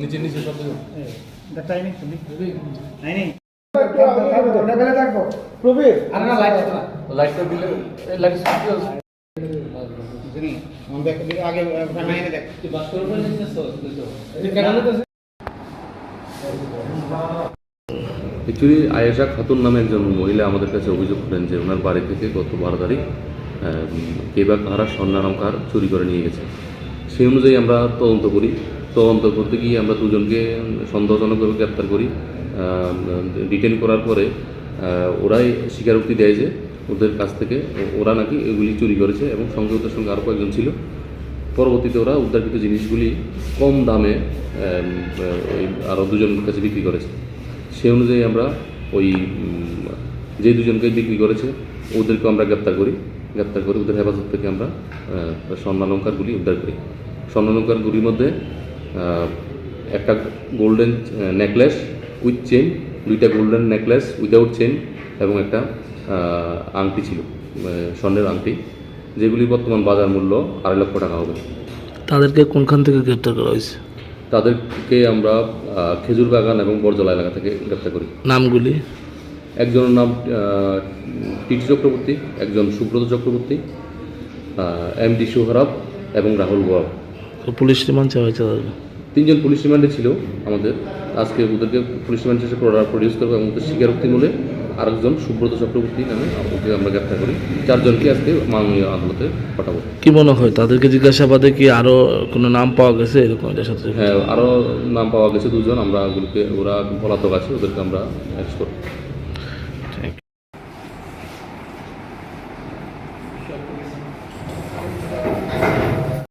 নিচে নিচে সব প্রবীর। লাইটটা দিলে এই লাইট আগে দেখ। অ্যাকচুয়ালি আয়েশা খাতুন নামে একজন মহিলা আমাদের কাছে অভিযোগ করেন যে ওনার বাড়ি থেকে গত বারো তারিখ কেবা কাহারা স্বর্ণালঙ্কার চুরি করে নিয়ে গেছে। সেই অনুযায়ী আমরা তদন্ত করি। তদন্ত করতে গিয়ে আমরা দুজনকে সন্দেহজনকভাবে গ্রেপ্তার করি। ডিটেন করার পরে ওরাই স্বীকারোক্তি দেয় যে ওদের কাছ থেকে ওরা নাকি এগুলি চুরি করেছে এবং সঙ্গে ওদের সঙ্গে আরও কয়েকজন ছিল। পরবর্তীতে ওরা উদ্ধারকৃত জিনিসগুলি কম দামে ওই আরও দুজনের কাছে বিক্রি করেছে। সেই অনুযায়ী আমরা ওই যে দুজনকে বিক্রি করেছে ওদেরকে আমরা গ্রেপ্তার করি। গ্রেপ্তার করে ওদের হেফাজত থেকে আমরা স্বর্ণালঙ্কারগুলি উদ্ধার করি। স্বর্ণালঙ্কারগুলির মধ্যে একটা গোল্ডেন নেকলেস উইথ চেন দুইটা গোল্ডেন নেকলেস উইদাউট চেন এবং একটা আংটি ছিল স্বর্ণের আংটি। যেগুলি বর্তমান বাজার মূল্য আড়াই লক্ষ টাকা হবে। তাদেরকে কোনখান থেকে গ্রেপ্তার করা হয়েছে? তাদেরকে আমরা খেজুর বাগান এবং বরজলা এলাকা থেকে গ্রেপ্তার করি। নামগুলি? একজনের নাম টিটি চক্রবর্তী একজন সুব্রত চক্রবর্তী এম ডি সোহরাব এবং রাহুল গোয়াব পুলিশ রিমান্ড চাওয়া হয়েছে তিনজন পুলিশ রিমান্ডে ছিল আমাদের। আজকে ওদেরকে পুলিশ রিমান্ড শেষে প্রডিউস করব এবং ওদের স্বীকারোক্তি মূলে আরেকজন সুব্রত চক্রবর্তী নামে ওকে আমরা গ্রেপ্তার করি। চারজনকে আজকে মাননীয় আদালতে পাঠাবো। কি মনে হয় তাদেরকে জিজ্ঞাসাবাদে কি আরও কোনো নাম পাওয়া গেছে এরকম এটার সাথে? হ্যাঁ আরও নাম পাওয়া গেছে দুজন আমরা ওগুলোকে ওরা পলাতক আছে ওদেরকে আমরা অ্যারেস্ট করব। Thank you.